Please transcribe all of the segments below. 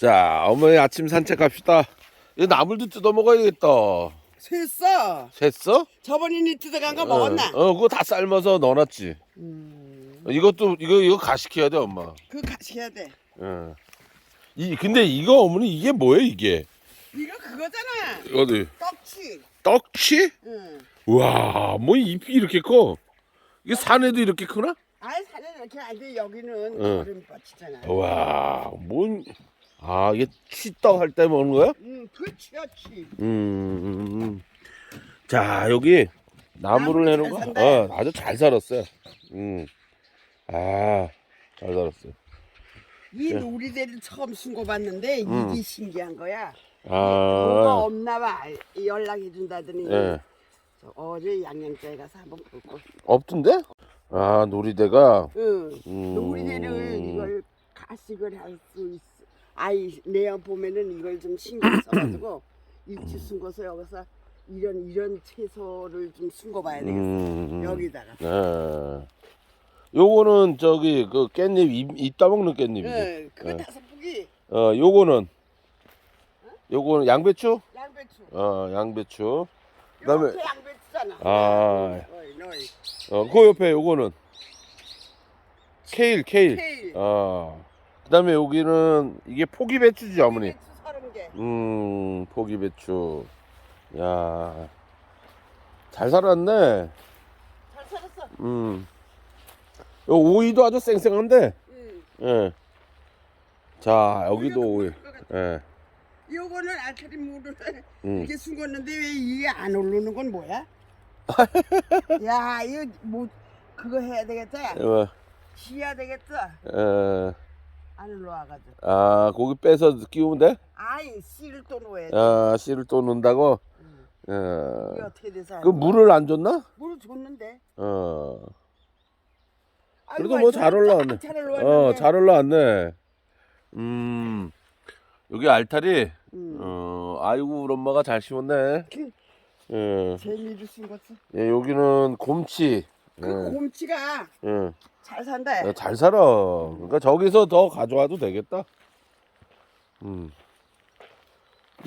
자, 어머니 아침 산책 갑시다. 이 나물도 뜯어 먹어야 되겠다. 샜어. 샜어? 저번에 니 뜯어간 거 먹었나? 어, 어, 그거 다 삶아서 넣어놨지. 음, 이것도 이거 이거 가식해야 돼, 엄마. 그거 가시해야 돼. 어. 이 근데 이거 어머니 이게 뭐예요, 이게? 이거 그거잖아. 어디? 떡치. 떡치? 응. 와, 뭐 잎이 이렇게 커? 이게 산에도 이렇게 크나? 아이 산에 이렇게 앉아 여기는 응. 얼음밭이잖아. 와, 뭔? 아, 이게 치떡 할 때 먹는 거야? 응, 그치야 치. 음. 자, 여기 나무를 내는 잘 거. 산다. 어, 아주 잘 살았어요. 음. 아, 잘 살았어요. 이 예. 놀이대를 처음 신고봤는데 음. 이게 신기한 거야. 뭐가 아, 없나 봐. 연락해 준다더니 예. 저 어제 양양자에 가서 한번 볼거. 없던데? 아, 놀이대가. 응. 음. 놀이대를 이걸 가식을 할수 있어. 아이 내용 보면은 이걸 좀 신경 써가지고 일치 숨고서 여기서 이런 이런 채소를 좀 숨고 봐야 되겠어. 음. 여기다가. 네. 요거는 저기 그 깻잎 잎, 잎 따먹는 깻잎이지. 예, 그거 예. 다섯 뿌기 어, 요거는 요거는 양배추? 양배추. 어, 양배추. 그다음에- 이렇게 양배추잖아. 아. 어, 그 옆에 요거는 케일, 케일. 케일. 어. 그다음에 여기는 이게 포기 배추지, 어머니. 배추 서른 개. 음, 포기 배추. 야. 잘 살았네. 잘 살았어. 음. 요 오이도 아주 쌩쌩한데. 응. 예. 자, 여기도 오이. 예. 요거는 알타리 물을 음. 이렇게 숨겼는데 왜 이게 안 오르는 건 뭐야? 야, 이거 뭐 그거 해야 되겠다. 어, 지어야 되겠다. 어, 안 올라와가지고. 아, 고기 빼서 끼우면 돼? 아이, 씨를 또 놓아야 돼. 아, 씨를 또 넣는다고? 응. 어. 이게 어떻게 돼서? 그 물을 안 줬나? 물을 줬는데. 어. 아이고, 그래도 뭐 잘 올라왔네. 잘 올라왔는데. 어, 잘 올라왔네. 음. 여기 알타리, 응. 어, 아이고, 우리 엄마가 잘 심었네. 그 예. 재미를 쓴 거지. 예, 여기는 곰치. 그 예. 곰치가 예. 잘 산다. 예, 잘 살아. 그러니까 저기서 더 가져와도 되겠다. 음.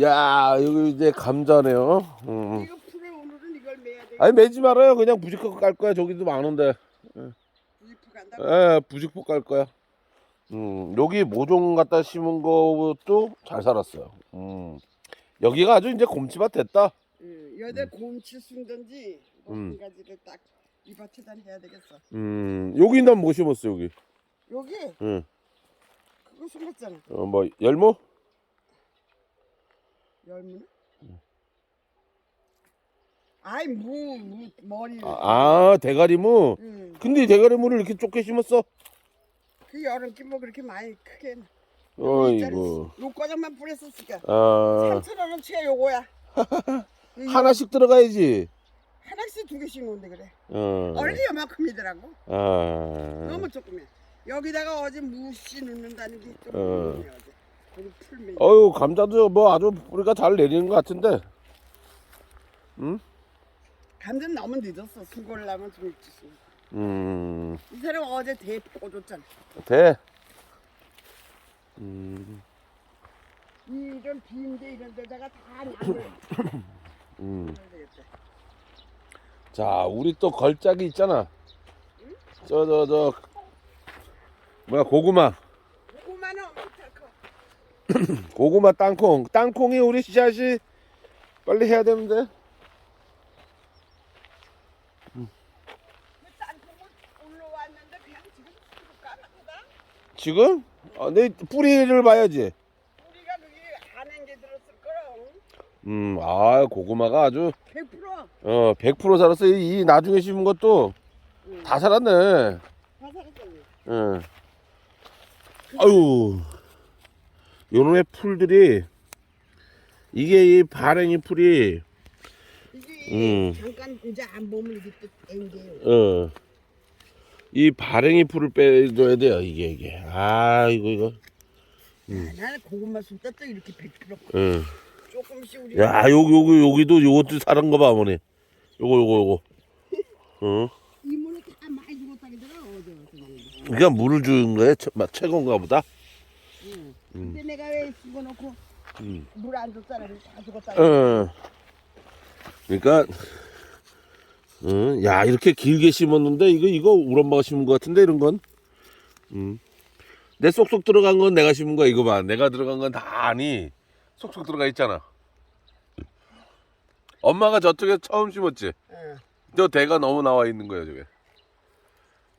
야, 여기 이제 감자네요. 음. 이거 풀에 오늘은 이걸 매야 돼. 아니 매지 말아요. 그냥 부직포 깔 거야. 저기도 많은데. 이프 간다. 예, 부직포 깔 거야. 음, 여기 모종 갖다 심은 것도 잘 살았어요. 음. 여기가 아주 이제 곰치밭 됐다. 응. 여자 곰치 순든지 뭐 음. 한 가지를 딱 이 밭에다 해야 되겠어. 음, 여기 난뭐 심었어, 여기? 여기 응. 그거 숨겼잖아. 어, 뭐, 열무? 열무는? 아이 무, 무 머리. 아, 아, 대가리무? 응. 근데 대가리무를 이렇게 좁게 심었어? 그 여름께 뭐 그렇게 많이 크게. 어이구. 요 과장만 뿌렸었으니까. 아, 3천 원어치가 요거야. 하나씩 들어가야지. 하나씩 두 개씩 놓는데 그래. 어. 얼리 요만큼이더라고. 아. 너무 조금이야. 여기다가 어제 무씨 넣는다는 게좀 어. 풀면. 어유 감자도 뭐 아주 뿌리가 잘 내리는 것 같은데. 응? 감전 너무 늦었어. 수고를 하면 쓰고. 음, 이 사람 어제 대 꽂았잖아. 돼. 음, 이런 비인데 이런 데다가 다 놔둬야 음. 자, 우리 또 걸작이 있잖아. 저, 저, 저. 뭐야, 고구마. 고구마는. 고구마 땅콩. 땅콩이 우리 씨앗이 빨리 해야 되는데. 그 수국 까놨거든. 지금? 어, 내 뿌리를 봐야지. 우리가 그게 안한 게 들었을 거라. 음, 아, 고구마가 아주, 100%. 어, 100% 살았어. 이, 이 나중에 심은 것도 응. 다 살았네. 다 살았잖아. 응. 아유, 요놈의 풀들이, 이게 이 발행이 풀이, 이게 음. 잠깐 이제 안 보면 이게 또 땡겨요. 어, 이 발행이 풀을 빼줘야 돼요, 이게, 이게. 아, 이거, 이거. 아, 나는 고구마 또 이렇게 100% 응. 조금씩 우리 야, 여기, 여기, 여기도 요것도 사는 거 봐, 어머니. 요거, 요거, 요거. 어? 이모는 다 많이 죽었다기더라 어제 어제. 그러니까 물을 주는 거에 최, 최고인가 보다. 응. 근데 내가 왜 집어넣고 음. 물 안 줬잖아. 그래서 다 죽었다. 어. 그러니까 어, 야 이렇게 길게 심었는데 이거 이거 우리 엄마가 심은 것 같은데 이런 건. 음. 내 쏙쏙 들어간 건 내가 심은 거야 이거 봐. 내가 들어간 건 다 아니 쏙쏙 들어가 있잖아. 엄마가 저쪽에 처음 심었지. 응. 저 대가 너무 나와 있는 거야 저게.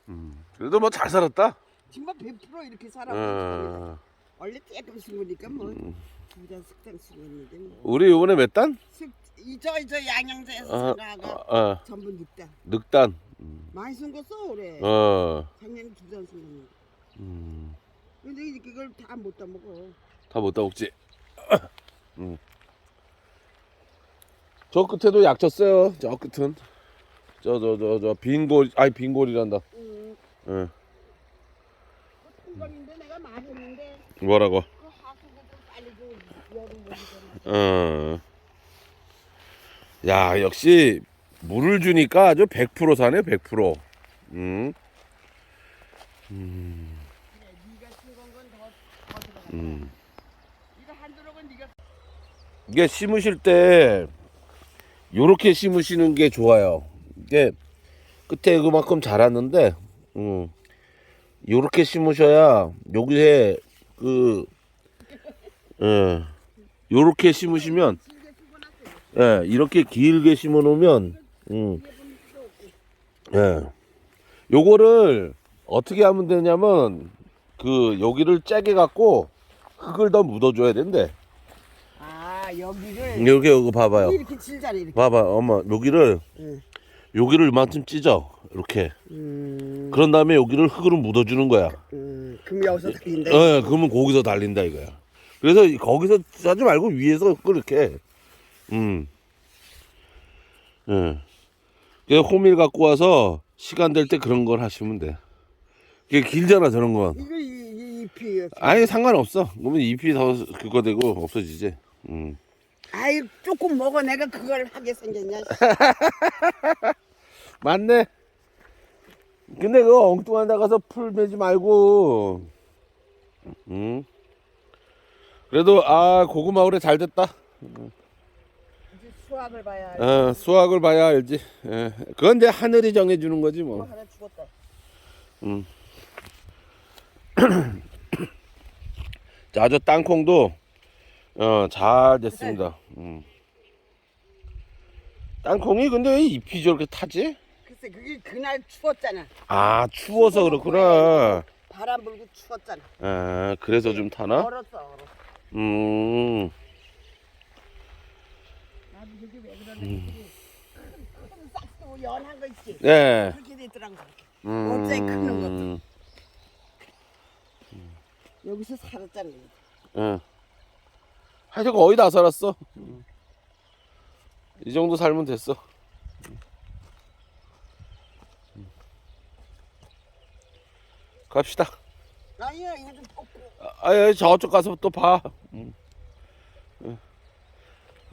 음. 그래도 뭐 잘 살았다. 정말 100% 이렇게 살아보고 어. 원래 조금 심으니까 뭐 부자 식당 심었는데 뭐. 우리 이번에 몇 단? 이저저 양양자에서 어, 생각하가 어, 어, 전부 늑단 늑단. 많이 숨겼어 올해 어. 작년에 두잔 숨겼는데 음. 근데 이걸 다못 따먹어 다 못 따먹지. 음. 저 끝에도 약 쳤어요. 저 끝은. 저 저 저 저 빈골 아니 빈골이란다. 응. 응. 통건인데 내가 말했는데 뭐라고? 그 하수구도 빨리 좀 여름 오기 어. 전에 야 역시 물을 주니까 아주 100% 사네 100%. 음. 음. 네가 심은 건더 더 들어가 음. 이거 한 조각은 네가 이게 심으실 때 요렇게 심으시는 게 좋아요. 이게 끝에 그만큼 자랐는데, 음, 요렇게 심으셔야 여기에 그, 예, 요렇게 심으시면, 예, 이렇게 길게 심어 놓으면, 음, 예, 요거를 어떻게 하면 되냐면 그 여기를 짜게 갖고 흙을 더 묻어줘야 된대. 아 여기를 여기 여기 봐봐요. 이렇게 질잖아 이렇게. 봐봐 엄마 여기를 응. 여기를 이만큼 찢어 이렇게. 음, 그런 다음에 여기를 흙으로 묻어주는 거야. 음, 그럼 여기서 달린다? 어 그러면 거기서 달린다 이거야. 그래서 이- 거기서 하지 말고 위에서 그렇게. 음. 예. 그 호밀 갖고 와서 시간 될 때 그런 걸 하시면 돼. 이게 길잖아 저런 건. 이거 이, 이 잎이 아니 상관없어. 그러면 잎이 더 그거 되고 없어지지 음. 아이 조금 먹어 내가 그걸 하게 생겼냐 맞네. 근데 그거 엉뚱한 데 가서 풀 매지 말고. 응. 그래도 아 고구마 올해 잘 됐다. 이제 수학을 봐야 알지. 어, 수확을 봐야 알지. 예. 그건 내 하늘이 정해주는 거지 뭐 뭐. 하나 죽었다 자, 저 땅콩도 어, 잘 됐습니다. 음. 땅콩이 근데 왜 잎이 저렇게 타지? 글쎄 그게 그날 추웠잖아 아 추워서 그렇구나. 바람 불고 추웠잖아 아 그래서 좀 타나? 얼었어 얼었어 음. 나도 그게 왜 그러는지 큰 싹도 연한 거 있지 네. 그렇게 되더라고. 음. 어째 크는 것도. 여기서 살았잖아 응. 하여튼 거의 다 살았어. 이 정도 살면 됐어. 갑시다. 아니야 이거 좀 뽑고 아, 저쪽 가서 또 봐. 응. 응.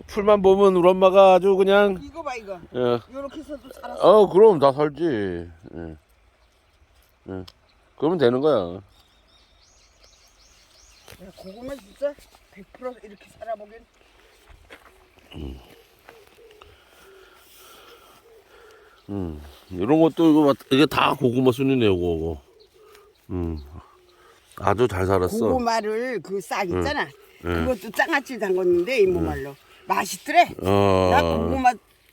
풀만 보면 우리 엄마가 아주 그냥, 이거 봐 이거 어, 요렇게 해서도 살았어 어 그럼 다 살지. 응. 응. 그러면 되는 거야. 야, 고구마 진짜 100% 이렇게 살아보긴 음, 이런 것도 이거 맞- 이게 다 고구마 순이네 요거. 이거. 음, 아주 잘 살았어. 고구마를 그 싹 있잖아 응. 그것도 장아찌 담궜는데 이모말로 맛있더래 나 어, 고구마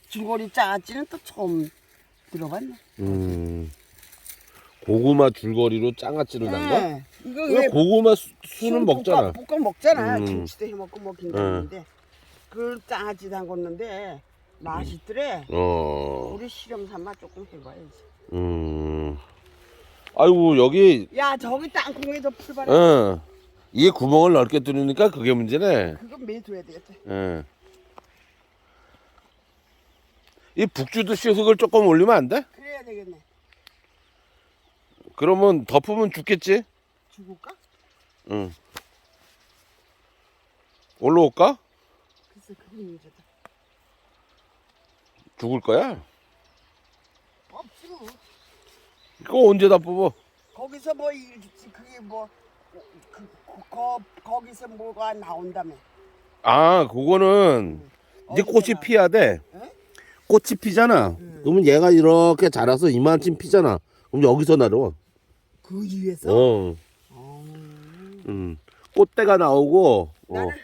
줄거리 장아찌는 또 처음 들어봤네 음, 고구마 줄거리로 장아찌를 담가? 네. 이거 왜왜 고구마 수- 볶아- 먹잖아. 볶아 먹잖아 음. 김치도 해 먹고 먹긴다는데 그걸 장아찌 담궜는데 맛있더래 어, 우리 실험 삼아 조금 해봐야지 음, 아이고 여기, 야 저기 땅콩에도 풀바라 어, 이게 구멍을 넓게 뚫으니까 그게 문제네. 그거 매줘야 되겠다 예. 이 북주듯이 흙을 조금 올리면 안 돼? 그래야 되겠네 그러면 덮으면 죽겠지? 죽을까? 응. 올라올까? 글쎄 그게 문제다 죽을 거야? 뭐 그거 언제 다 뽑아? 거기서 뭐 이- 그게 뭐 그, 그, 거, 거기서 뭐가 나온다며. 아, 그거는 이제 어디서 꽃이 나- 피야 돼. 에? 꽃이 피잖아. 응. 그러면 얘가 이렇게 자라서 이만큼 피잖아. 그럼 여기서 나려. 그 위에서. 어. 어. 음. 꽃대가 나오고. 어. 나는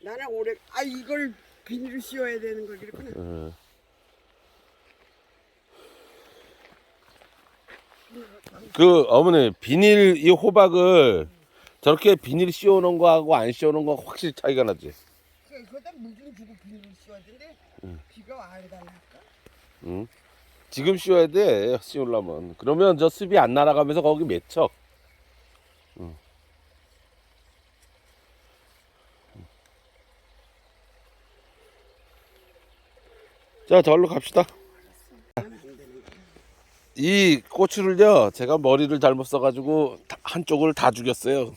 나는 올해 아 이걸 비닐을 씌워야 되는 걸 그랬구나. 어. 그 어머니 비닐 이 호박을 저렇게 비닐 씌워놓은 거하고 안 씌워놓은 거 확실히 차이가 나지. 그거다 물좀 주고 비닐을 씌워야 되는데 비가 와야 달랄까? 응? 지금 씌워야 돼 씌우려면. 그러면 저 습이 안 날아가면서 거기 맺혀. 자, 저기로 갑시다. 이 고추를요, 제가 머리를 잘못 써가지고 다- 한쪽을 다 죽였어요.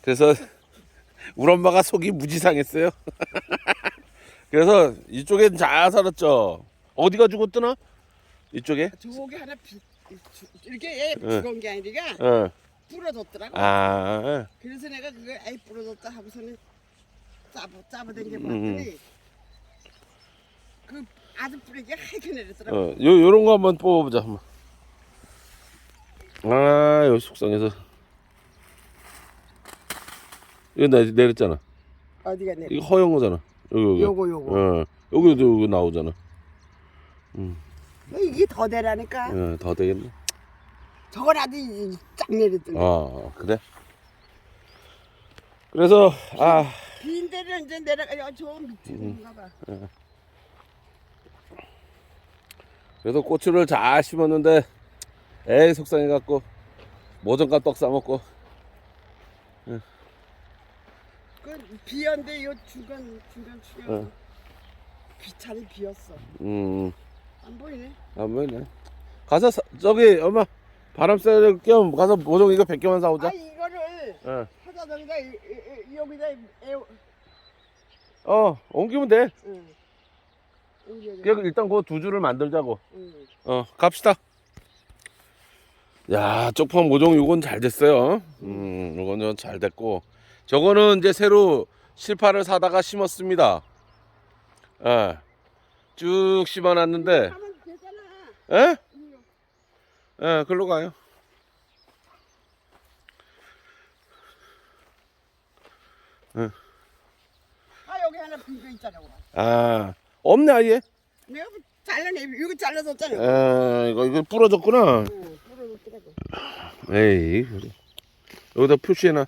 그래서 우리 엄마가 속이 무지상했어요. 그래서 이쪽엔 잘 살았죠. 어디가 죽었더나? 이쪽에? 저기 하나 비, 이렇게. 죽은 게 아니라 어. 부러졌더라고. 아, 그래서 내가 그걸 아이 부러졌다 하고서는 짜부 짜부 댕겨 음. 봤더니 그 아주 뿌리가 하얗게 내렸더라고. 어, 요 요런 거 한번 뽑아보자. 한번. 아, 요 숙성해서. 이거 내, 내렸잖아. 어디가 내려? 이거 허용 거잖아. 여기 여기. 요거 요거. 어, 여기도 여기 나오잖아. 이게 더 되라니까. 어, 더 되겠네. 저건 아주 이- 쫙 내렸더니. 아, 그래. 그래서 아, 빈 데를 이제 내려가 저 밑에 음. 있는가 봐. 그래서 고추를 잘 심었는데 에이 속상해 갖고 모전과 떡 싸먹고 그 비었는데 요 중간 중간 어. 비차이 비었어. 음, 안 보이네. 안 보이네. 가서 사, 저기 엄마 바람 쐬는 겸 가서 모종 이거 100개만 사오자. 아 이거를 어. 하다 저기다 여기다 애, 어, 옮기면 돼. 응. 그냥 일단 그 두 줄을 만들자고. 응. 어, 갑시다. 야, 쪽파 모종 요건 잘 됐어요. 음, 요거는 잘 됐고. 저거는 이제 새로 실파를 사다가 심었습니다. 예. 쭉 심어 놨는데, 하면 되잖아. 예? 예, 글로 가요. 아 여기 하나 빈거 있잖아. 아, 없네, 아예. 내가 뭐 잘라내 이거 잘라줬잖아. 아, 이거, 이거 부러졌구나. 응, 부러졌더라고. 에이, 그래. 여기다 표시해놔.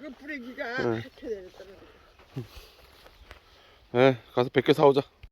그 뿌리기가 응. 이렇게 내렸더라고. 예, 가서 100개 사오자.